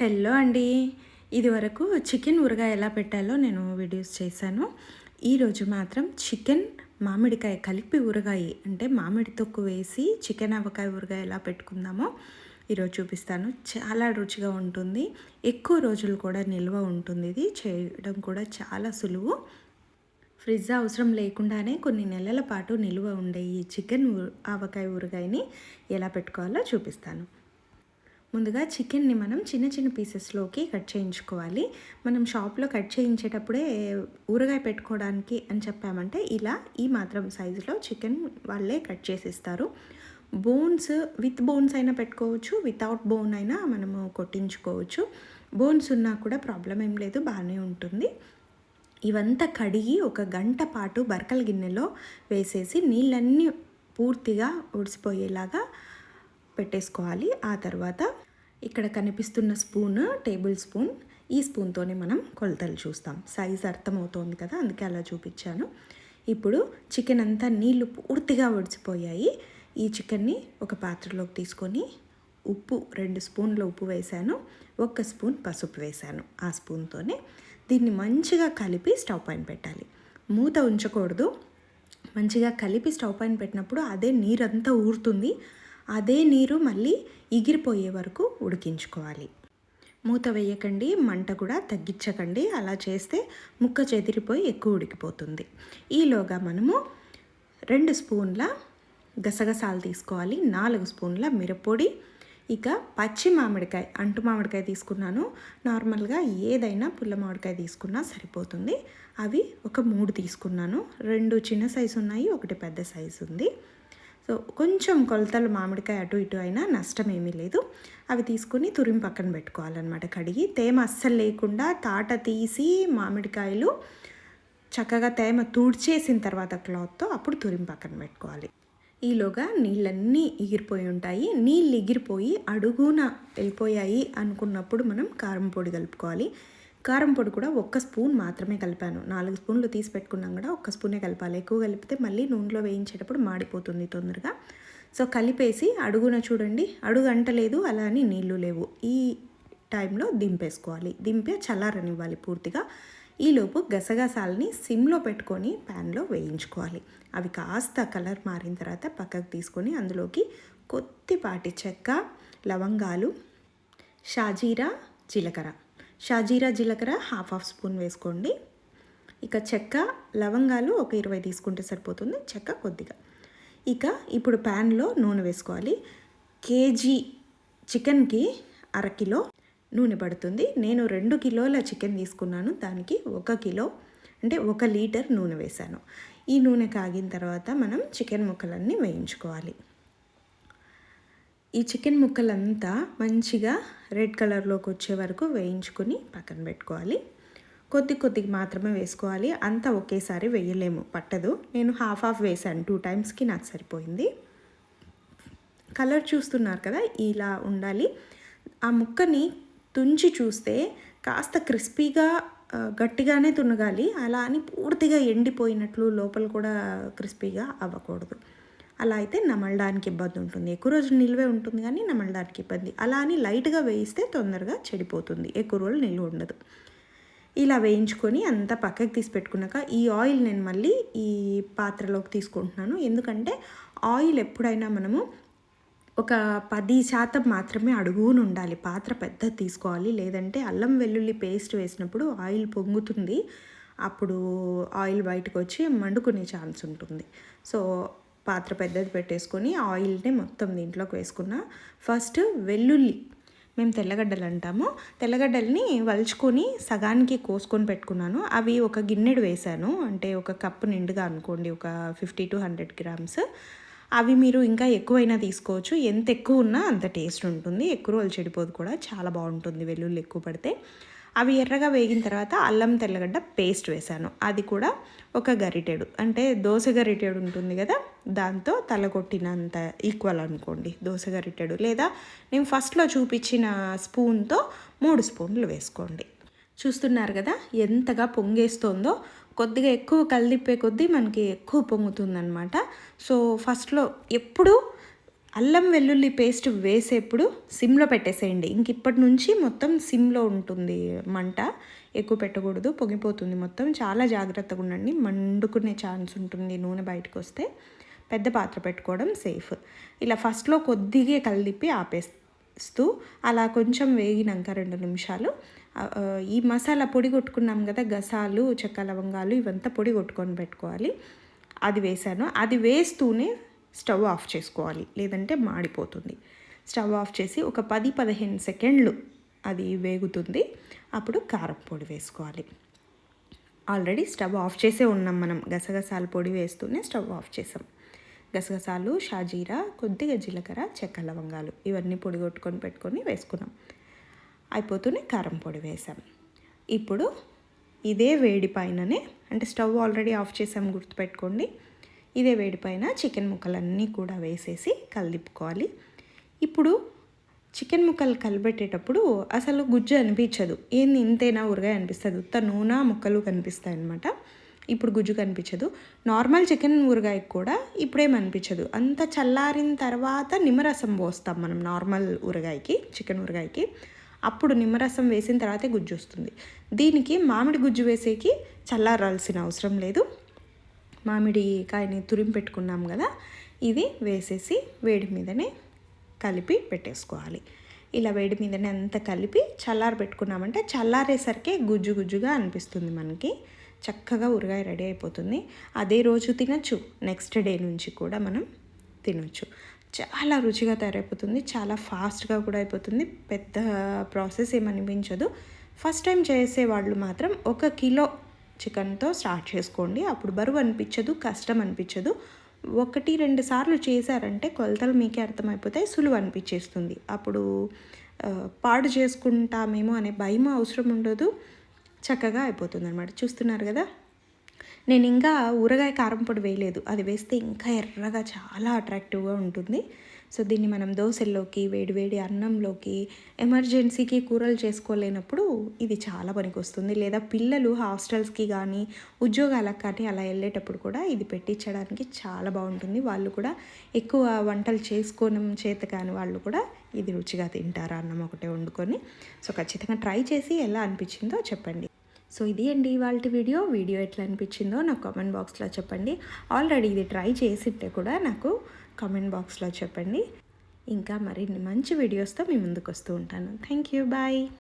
Hello అండి. ఇదివరకు chicken ఊరగాయ ఎలా పెట్టాలో నేను వీడియోస్ చేశాను. ఈరోజు మాత్రం చికెన్ మామిడికాయ కలిపి ఊరగాయ అంటే మామిడి తొక్కు వేసి చికెన్ అవకాయ ఊరగాయ ఎలా పెట్టుకుందామో ఈరోజు చూపిస్తాను. చాలా రుచిగా ఉంటుంది. ఎక్కువ రోజులు కూడా నిల్వ ఉంటుంది. ఇది చేయడం కూడా చాలా సులువు. ఫ్రిడ్జ్ అవసరం లేకుండానే కొన్ని నెలల పాటు నిల్వ ఉండే ఈ చికెన్ ఆవకాయ ఊరగాయని ఎలా పెట్టుకోవాలో చూపిస్తాను. ముందుగా చికెన్ని మనం చిన్న చిన్న పీసెస్లోకి కట్ చేయించుకోవాలి. మనం షాప్లో కట్ చేయించేటప్పుడే ఊరగాయ పెట్టుకోవడానికి అని చెప్పామంటే ఇలా ఈ మాత్రం సైజులో చికెన్ వాళ్ళే కట్ చేసిస్తారు. బోన్స్ విత్ బోన్స్ అయినా పెట్టుకోవచ్చు వితౌట్ బోన్ అయినా మనము కొట్టించుకోవచ్చు. బోన్స్ ఉన్నా కూడా ప్రాబ్లం ఏం లేదు బాగానే ఉంటుంది. ఇవంతా కడిగి ఒక గంట పాటు బరకల గిన్నెలో వేసేసి నీళ్ళన్నీ పూర్తిగా ఉడిసిపోయేలాగా పెట్టేసుకోవాలి. ఆ తర్వాత ఇక్కడ కనిపిస్తున్న స్పూన్ టేబుల్ స్పూన్. ఈ స్పూన్తోనే మనం కొలతలు చూస్తాం. సైజ్ అర్థమవుతోంది కదా అందుకే అలా చూపించాను. ఇప్పుడు చికెన్ అంతా నీళ్ళు పూర్తిగా ఒడిచిపోయాయి. ఈ చికెన్ని ఒక పాత్రలోకి తీసుకొని ఉప్పు రెండు స్పూన్ల ఉప్పు వేశాను. ఒక్క స్పూన్ పసుపు వేశాను ఆ స్పూన్తోనే. దీన్ని మంచిగా కలిపి స్టవ్ పైన పెట్టాలి. మూత ఉంచకూడదు. మంచిగా కలిపి స్టవ్ పైన పెట్టినప్పుడు అదే నీరంతా ఊరుతుంది. అదే నీరు మళ్ళీ ఎగిరిపోయే వరకు ఉడికించుకోవాలి. మూత వేయకండి మంట కూడా తగ్గించకండి. అలా చేస్తే ముక్క చెదిరిపోయి ఎక్కువ ఉడికిపోతుంది. ఈలోగా మనము రెండు స్పూన్ల గసగసాలు తీసుకోవాలి. నాలుగు స్పూన్ల మిరప్పొడి. ఇక పచ్చి మామిడికాయ అంటు మామిడికాయ తీసుకున్నాను. నార్మల్గా ఏదైనా పుల్ల మామిడికాయ తీసుకున్నా సరిపోతుంది. అవి ఒక మూడు తీసుకున్నాను. రెండు చిన్న సైజు ఉన్నాయి ఒకటి పెద్ద సైజు ఉంది. సో కొంచెం కొలతలు మామిడికాయ అటు ఇటు అయినా నష్టం ఏమీ లేదు. అవి తీసుకుని తురిమి పక్కన పెట్టుకోవాలన్నమాట కడిగి. తేమ అస్సలు లేకుండా తాట తీసి మామిడికాయలు చక్కగా తేమ తుడిచేసిన తర్వాత క్లాత్తో అప్పుడు తురిమి పక్కన పెట్టుకోవాలి. ఈలోగా నీళ్ళన్నీ ఎగిరిపోయి ఉంటాయి. నీళ్ళు ఎగిరిపోయి అడుగున వెళ్ళిపోయాయి అనుకున్నప్పుడు మనం కారం పొడి కలుపుకోవాలి. కారం పొడి కూడా ఒక్క స్పూన్ మాత్రమే కలిపాను. నాలుగు స్పూన్లు తీసి పెట్టుకున్నాం కూడా ఒక్క స్పూనే కలపాలి. ఎక్కువ కలిపితే మళ్ళీ నూనెలో వేయించేటప్పుడు మాడిపోతుంది తొందరగా. సో కలిపేసి అడుగున చూడండి. అడుగు అంటలేదు అలా అని నీళ్ళు లేవు. ఈ టైంలో దింపేసుకోవాలి. దింపే చల్లారనివ్వాలి పూర్తిగా. ఈలోపు గసగసాలని సిమ్లో పెట్టుకొని ప్యాన్లో వేయించుకోవాలి. అవి కాస్త కలర్ మారిన తర్వాత పక్కకు తీసుకొని అందులోకి కొద్దిపాటి చెక్క లవంగాలు షాజీరా జీలకర్ర. షాజీరా జీలకర్ర హాఫ్ హాఫ్ స్పూన్ వేసుకోండి. ఇక చెక్క లవంగాలు ఒక ఇరవై తీసుకుంటే సరిపోతుంది. చెక్క కొద్దిగా. ఇక ఇప్పుడు ప్యాన్లో నూనె వేసుకోవాలి. కేజీ చికెన్కి అరకిలో నూనె పడుతుంది. నేను రెండు కిలోల చికెన్ తీసుకున్నాను. దానికి ఒక కిలో అంటే ఒక లీటర్ నూనె వేశాను. ఈ నూనె కాగిన తర్వాత మనం చికెన్ ముక్కలన్నీ వేయించుకోవాలి. ఈ చికెన్ ముక్కలంతా మంచిగా రెడ్ కలర్లోకి వచ్చే వరకు వేయించుకొని పక్కన పెట్టుకోవాలి. కొద్ది కొద్దిగా మాత్రమే వేసుకోవాలి. అంతా ఒకేసారి వేయలేము పట్టదు. నేను హాఫ్ హాఫ్ వేసాను టూ టైమ్స్కి నాకు సరిపోయింది. కలర్ చూస్తున్నారు కదా ఇలా ఉండాలి. ఆ ముక్కని తుంచి చూస్తే కాస్త క్రిస్పీగా గట్టిగానే తునగాలి. అలా అని పూర్తిగా ఎండిపోయినట్లు లోపల కూడా క్రిస్పీగా అవ్వకూడదు. అలా అయితే నమలడానికి ఇబ్బంది ఉంటుంది. ఎక్కువ రోజులు నిల్వే ఉంటుంది కానీ నమలడానికి ఇబ్బంది. అలా అని లైట్గా వేయిస్తే తొందరగా చెడిపోతుంది. ఎక్కువ రోజులు నిల్వ ఉండదు. ఇలా వేయించుకొని అంతా పక్కకి తీసి పెట్టుకున్నాక ఈ ఆయిల్ నేను మళ్ళీ ఈ పాత్రలోకి తీసుకుంటున్నాను. ఎందుకంటే ఆయిల్ ఎప్పుడైనా మనము ఒక పది శాతం మాత్రమే అడుగును ఉండాలి. పాత్ర పెద్ద తీసుకోవాలి. లేదంటే అల్లం వెల్లుల్లి పేస్ట్ వేసినప్పుడు ఆయిల్ పొంగుతుంది. అప్పుడు ఆయిల్ బయటకు వచ్చి మండుకునే ఛాన్స్ ఉంటుంది. సో పాత్ర పెద్దది పెట్టేసుకొని ఆయిల్ని మొత్తం దీంట్లోకి వేసుకున్న ఫస్ట్ వెల్లుల్లి మేము తెల్లగడ్డలు అంటాము. తెల్లగడ్డల్ని వలుచుకొని సగానికి కోసుకొని పెట్టుకున్నాను. అవి ఒక గిన్నెడు వేశాను. అంటే ఒక కప్పు నిండుగా అనుకోండి ఒక ఫిఫ్టీ టు హండ్రెడ్ గ్రామ్స్. అవి మీరు ఇంకా ఎక్కువైనా తీసుకోవచ్చు. ఎంత ఎక్కువ ఉన్నా అంత టేస్ట్ ఉంటుంది. ఎక్కువ రోజులు చెడిపోదు కూడా. చాలా బాగుంటుంది వెల్లుల్లి ఎక్కువ పడితే. అవి ఎర్రగా వేగిన తర్వాత అల్లం తెల్లగడ్డ పేస్ట్ వేశాను. అది కూడా ఒక గరిటెడు. అంటే దోశ గరిటెడు ఉంటుంది కదా దాంతో తలకొట్టినంత ఈక్వల్ అనుకోండి దోశ గరిటెడు. లేదా నేను ఫస్ట్లో చూపించిన స్పూన్తో మూడు స్పూన్లు వేసుకోండి. చూస్తున్నారు కదా ఎంతగా పొంగేస్తోందో. కొద్దిగా ఎక్కువ కలిదిప్పే కొద్దీ మనకి ఎక్కువ పొంగుతుందనమాట సో ఫస్ట్లో ఎప్పుడు అల్లం వెల్లుల్లి పేస్ట్ వేసేప్పుడు సిమ్లో పెట్టేసేయండి. ఇంక ఇప్పటి నుంచి మొత్తం సిమ్లో ఉంటుంది మంట. ఎక్కువ పెట్టకూడదు పొంగిపోతుంది మొత్తం. చాలా జాగ్రత్తగా ఉండండి. మండుకునే ఛాన్స్ ఉంటుంది నూనె బయటకు వస్తే. పెద్ద పాత్ర పెట్టుకోవడం సేఫ్. ఇలా ఫస్ట్లో కొద్దిగా కలిపి ఆపేస్తూ అలా కొంచెం వేగినాక రెండు నిమిషాలు. ఈ మసాలా పొడి కొట్టుకున్నాం కదా గసాలు చెక్క లవంగాలు ఇవంతా పొడి కొట్టుకొని పెట్టుకోవాలి. అది వేసాను. అది వేస్తూనే స్టవ్ ఆఫ్ చేసుకోవాలి లేదంటే మాడిపోతుంది. స్టవ్ ఆఫ్ చేసి ఒక పది పదిహేను సెకండ్లు అది వేగుతుంది. అప్పుడు కారం పొడి వేసుకోవాలి. ఆల్రెడీ స్టవ్ ఆఫ్ చేసే ఉన్నాం మనం. గసగసాల పొడి వేస్తూనే స్టవ్ ఆఫ్ చేసాం. గసగసాలు షాజీరా కొద్దిగా జీలకర్ర చెక్క లవంగాలు ఇవన్నీ పొడి కొట్టుకొని పెట్టుకొని వేసుకున్నాం. అయిపోతూనే కారం పొడి వేసాం. ఇప్పుడు ఇదే వేడి పైననే అంటే స్టవ్ ఆల్రెడీ ఆఫ్ చేసాం గుర్తుపెట్టుకోండి ఇదే వేడిపైన చికెన్ ముక్కలన్నీ కూడా వేసేసి కలిపుకోవాలి. ఇప్పుడు చికెన్ ముక్కలు కలిపెట్టేటప్పుడు అసలు గుజ్జు అనిపించదు. ఏంది ఇంతేనా ఊరగాయ అనిపిస్తుంది? ఉత్త నూనె ముక్కలు కనిపిస్తాయి అన్నమాట ఇప్పుడు గుజ్జు కనిపించదు. నార్మల్ చికెన్ ఊరగాయకి కూడా ఇప్పుడేం అనిపించదు. అంత చల్లారిన తర్వాత నిమ్మరసం పోస్తాం మనం నార్మల్ ఊరగాయకి చికెన్ ఊరగాయకి. అప్పుడు నిమ్మరసం వేసిన తర్వాతే గుజ్జు వస్తుంది. దీనికి మామిడి గుజ్జు వేసేకి చల్లారాల్సిన అవసరం లేదు. మామిడి కాయని తురిమి పెట్టుకున్నాం కదా ఇది వేసేసి వేడి మీదనే కలిపి పెట్టేసుకోవాలి. ఇలా వేడి మీదనే అంత కలిపి చల్లారి పెట్టుకున్నామంటే చల్లారేసరికి గుజ్జు గుజ్జుగా అనిపిస్తుంది మనకి. చక్కగా ఊరగాయ రెడీ అయిపోతుంది. అదే రోజు తినచ్చు నెక్స్ట్ డే నుంచి కూడా మనం తినొచ్చు. చాలా రుచిగా తయారైపోతుంది చాలా ఫాస్ట్గా కూడా అయిపోతుంది. పెద్ద ప్రాసెస్ ఏమనిపించదు. ఫస్ట్ టైం చేసే వాళ్ళు మాత్రం ఒక కిలో చికెన్తో స్టార్ట్ చేసుకోండి. అప్పుడు బరువు అనిపించదు కష్టం అనిపించదు. ఒకటి రెండు సార్లు చేశారంటే కొలతలు మీకే అర్థమైపోతాయి సులువు అనిపించేస్తుంది. అప్పుడు పాడు చేసుకుంటామేమో అనే భయం అవసరం ఉండదు చక్కగా అయిపోతుంది అనమాట చూస్తున్నారు కదా? నేను ఇంకా ఊరగాయ కారం పొడి వేయలేదు. అది వేస్తే ఇంకా ఎర్రగా చాలా అట్రాక్టివ్గా ఉంటుంది. సో దీన్ని మనం దోశల్లోకి వేడివేడి అన్నంలోకి ఎమర్జెన్సీకి కూరలు చేసుకోలేనప్పుడు ఇది చాలా పనికొస్తుంది. లేదా పిల్లలు హాస్టల్స్కి కానీ ఉద్యోగాలకు కానీ అలా వెళ్ళేటప్పుడు కూడా ఇది పెట్టించడానికి చాలా బాగుంటుంది. వాళ్ళు కూడా ఎక్కువ వంటలు చేసుకోవడం చేత కాని వాళ్ళు కూడా ఇది రుచిగా తింటారు. అన్నం ఒకటే వండుకొని. సో ఖచ్చితంగా ట్రై చేసి ఎలా అనిపించిందో చెప్పండి. సో ఇది అండి ఇవాళ వీడియో. వీడియో ఎట్లా అనిపించిందో నాకు కామెంట్ బాక్స్లో చెప్పండి. ఆల్రెడీ ఇది ట్రై చేసింటే కూడా నాకు కామెంట్ బాక్స్లో చెప్పండి. ఇంకా మరిన్ని మంచి వీడియోస్తో మీ ముందుకు వస్తూ ఉంటాను. Thank you. బాయ్.